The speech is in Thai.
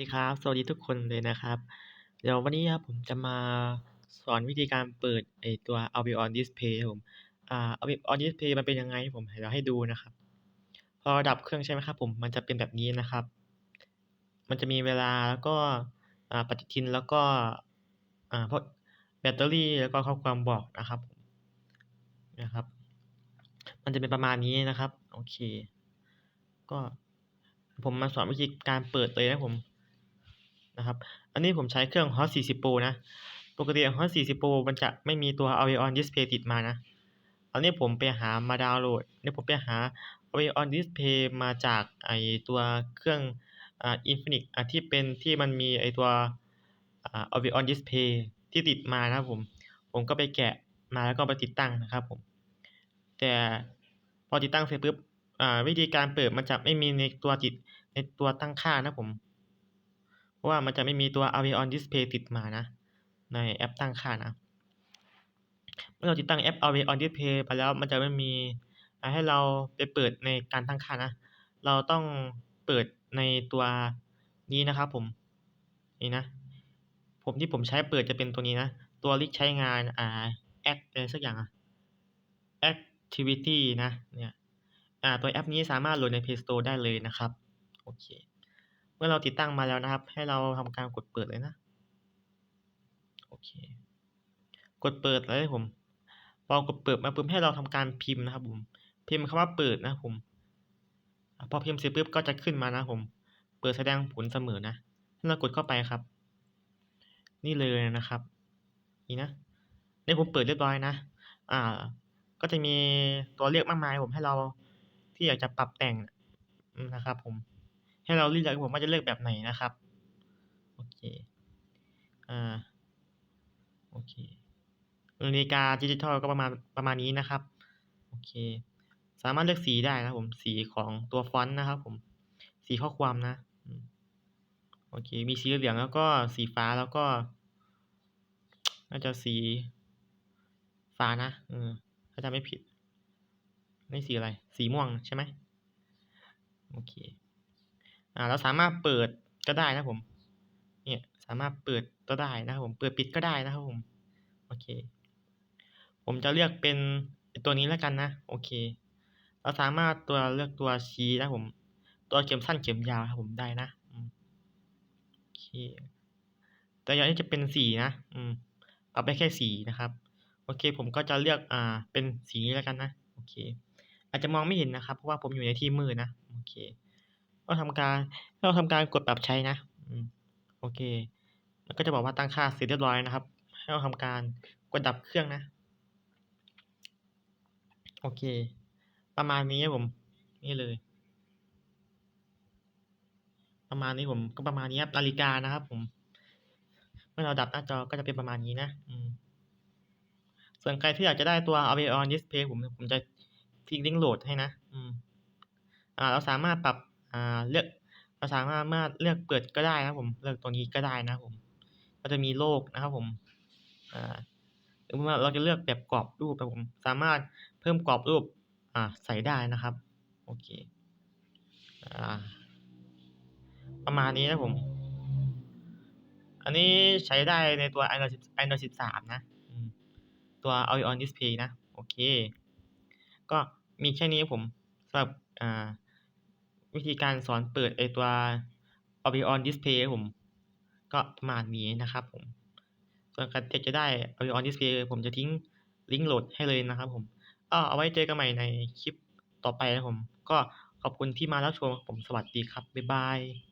ดีครับ สวัสดีทุกคนเลยนะครับ เดี๋ยววันนี้ครับผมจะมาสอนวิธีการเปิดไอตัว Albion Display ผมอ่า Albion Display มันเป็นยังไงผมเดี๋ยวให้ดูนะครับ พอดับเครื่องใช่ไหมครับผมมันจะเป็นแบบนี้นะครับ มันจะมีเวลาแล้วก็อ่าปฏิทินแล้วก็อ่าพวกแบตเตอรี่แล้วก็ข้อความบอกนะครับนะครับ มันจะเป็นประมาณนี้นะครับ โอเค ก็ผมมาสอนวิธีการเปิดเลยนะผม นะครับ อันนี้ผมใช้เครื่อง Hot 40 Pro นะ ปกติ Hot 40 Pro มันจะไม่มีตัว Albion Display ติดมานะ อันนี้ผมไปหามาดาวน์โหลดเนี่ยผมไปหา Albion Display มาจากไอตัวเครื่องอ่า Infinix อ่าที่เป็นที่มันมีไอตัวอ่า Albion Display ที่ติดมานะครับผม ผมก็ไปแกะมาแล้วก็มาติดตั้งนะครับผม แต่พอติดตั้งเสร็จปุ๊บอ่าวิธีการเปิดมันจะไม่มีในตัวติดในตัวตั้งค่านะผม เพราะว่ามันจะไม่มีตัว Albion Display ติดมานะ ในแอปตั้งค่านะเมื่อเราติดตั้งแอป Albion Display ไปแล้วมันจะไม่มีให้เราไปเปิดในการตั้งค่านะ เราต้องเปิดในตัวนี้นะครับผมนี่นะ ผมที่ผมใช้เปิดจะเป็นตัวนี้นะ ตัวลิสต์ใช้งานอ่า Act อะไรสักอย่างอะ Activity นะเนี่ยอ่าตัวแอปนี้สามารถโหลดใน Play Store ได้เลยนะครับ โอเค เมื่อเราติดตั้งมาแล้วนะครับ ให้เราทำการกดเปิดเลยนะ โอเค กดเปิดเลยผมพอกดเปิดมาปุ๊บให้เราทำการพิมพ์นะครับ ผม พิมพ์คำว่าเปิดนะผม พอพิมพ์เสร็จปุ๊บก็จะขึ้นมานะผม เปิดแสดงผลเสมอนะให้เรากดเข้าไปครับ นี่เลยนะครับ นี่นะนี่ผมเปิดเรียบร้อยนะ อ่า ก็จะมีตัวเลือกมากมายผมให้เราที่อยากจะปรับแต่งนะครับผม ให้เราเลือกผมว่าจะเลือกแบบไหนนะครับ โอเค อ่า โอเคนาฬิกาดิจิทัลก็ประมาณประมาณนี้นะครับ โอเค สามารถเลือกสีได้นะผม สีของตัวฟอนต์นะครับผม สีข้อความนะ โอเค มีสีเหลืองแล้วก็สีฟ้าแล้วก็ น่าจะสีฟ้านะเออถ้าจำไม่ผิดนี่สีอะไร สีม่วงใช่ไหมโอเค อ่าเราสามารถเปิดก็ได้นะผม เนี่ยสามารถเปิดก็ได้นะครับผม เปิดปิดก็ได้นะครับผม โอเค ผมจะเลือกเป็นตัวนี้แล้วกันนะ โอเค เราสามารถตัวเลือกตัวชี้นะผม ตัวเข็มสั้นเข็มยาวครับผมได้นะโอเคแต่อย่างนี้จะเป็นสีนะ อืมปรับได้แค่สีนะครับ โอเค ผมก็จะเลือกอ่า เป็นสีนี้แล้วกันนะ โอเค อาจจะมองไม่เห็นนะครับ เพราะว่าผมอยู่ในที่มืดนะ โอเค ก็ทำการเราทำการกดปรับใช้นะอืมโอเค มันก็จะบอกว่าตั้งค่าเสร็จเรียบร้อยนะครับ ให้เราทำการกดดับเครื่องนะ โอเค ประมาณนี้ครับผม นี่เลย ประมาณนี้ผมก็ประมาณนี้ครับนาฬิกานะครับ ผม เมื่อเราดับหน้าจอก็จะเป็นประมาณนี้นะอืมส่วนใครที่อยากจะได้ตัว Albion Display ผมผมจะทิ้งลิงก์โหลดให้นะ อืม อ่า เราสามารถปรับ อ่าเลือกเราสามารถมาเลือกเปิดก็ได้นะครับผมเลือกตัวนี้ก็ได้นะครับผมก็จะมีโลกนะครับผมอ่าหรือว่าเราจะเลือกแบบกรอบรูปครับผมสามารถเพิ่มกรอบรูปอ่าใส่ได้นะครับโอเคอ่าประมาณนี้นะผม อันนี้ใช้ได้ในตัว Android 10 Android 13 นะตัว Albion Display นะ โอเค ก็มีแค่นี้ผมสำหรับอ่า วิธีการสอนเปิดไอตัว a b i on Display ผม ก็ประมาณนี้นะครับผม ส่วนใครอยากจะได้ a b i on Display ผมจะทิ้งลิงก์โหลดให้เลยนะครับผมก็เอาไว้เจอกันใหม่ในคลิปต่อไปนะผม ก็ขอบคุณที่มารับชมผมสวัสดีครับ บ๊ายบาย